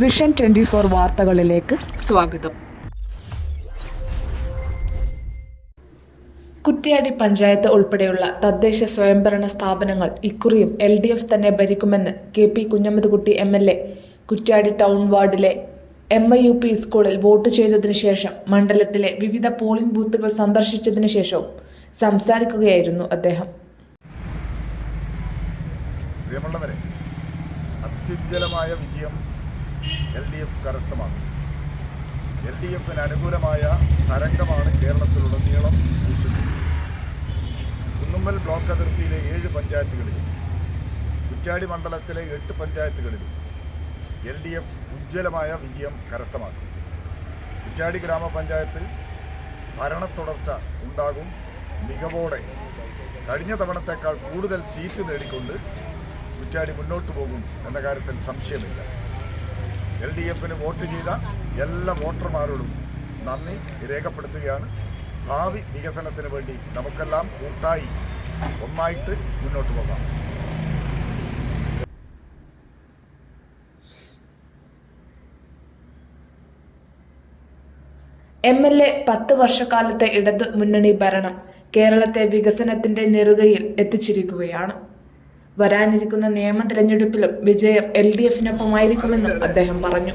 Vision twenty four വാർത്തകളിലേക്ക് സ്വാഗതം. കുറ്റ്യാടി പഞ്ചായത്ത് ഉൾപ്പെടെയുള്ള തദ്ദേശ സ്വയംഭരണ സ്ഥാപനങ്ങൾ ഇക്കുറിയും എൽ ഡി എഫ് തന്നെ ഭരിക്കുമെന്ന് K P Kunhammadkutty M L A Kuttiadi town വാർഡിലെ എം ഐ യു പി സ്കൂളിൽ വോട്ട് ചെയ്തതിനു ശേഷം മണ്ഡലത്തിലെ വിവിധ പോളിംഗ് ബൂത്തുകൾ സന്ദർശിച്ചതിനു ശേഷവും സംസാരിക്കുകയായിരുന്നു അദ്ദേഹം. അത്യുജ്വലമായ വിജയം എൽ ഡി എഫ് കരസ്ഥമാക്കി. എൽ ഡി എഫിന് അനുകൂലമായ തരംഗമാണ് കേരളത്തിലുടനീളം വീശുന്നത് കുന്നുമ്മൽ ബ്ലോക്ക് അതിർത്തിയിലെ ഏഴ് പഞ്ചായത്തുകളിലും കുറ്റാടി മണ്ഡലത്തിലെ എട്ട് പഞ്ചായത്തുകളിലും എൽ ഡി എഫ് ഉജ്ജ്വലമായ വിജയം കരസ്ഥമാക്കും. കുറ്റാടി ഗ്രാമപഞ്ചായത്ത് ഭരണത്തുടർച്ച ഉണ്ടാകും. മികവോടെ കഴിഞ്ഞ തവണത്തേക്കാൾ കൂടുതൽ സീറ്റ് നേടിക്കൊണ്ട് കുറ്റാടി മുന്നോട്ട് പോകും എന്ന കാര്യത്തിൽ സംശയമില്ല. എൽ ഡി എഫിന് വോട്ട് ചെയ്ത എല്ലാ വോട്ടർമാരോടും നന്ദി രേഖപ്പെടുത്തുകയാണ്. ഭാവി വികസനത്തിന് വേണ്ടി നമുക്കെല്ലാം കൂട്ടായി ഒന്നായിട്ട് മുന്നോട്ട് പോകാം. എം എൽ എ പത്ത് വർഷക്കാലത്തെ ഇടതു മുന്നണി ഭരണം കേരളത്തെ വികസനത്തിന്റെ നെറുകയിൽ എത്തിച്ചിരിക്കുകയാണ്. വരാനിരിക്കുന്ന നിയമ തിരഞ്ഞെടുപ്പിലും വിജയം എൽ ഡി എഫിനൊപ്പമായിരിക്കുമെന്നും അദ്ദേഹം പറഞ്ഞു.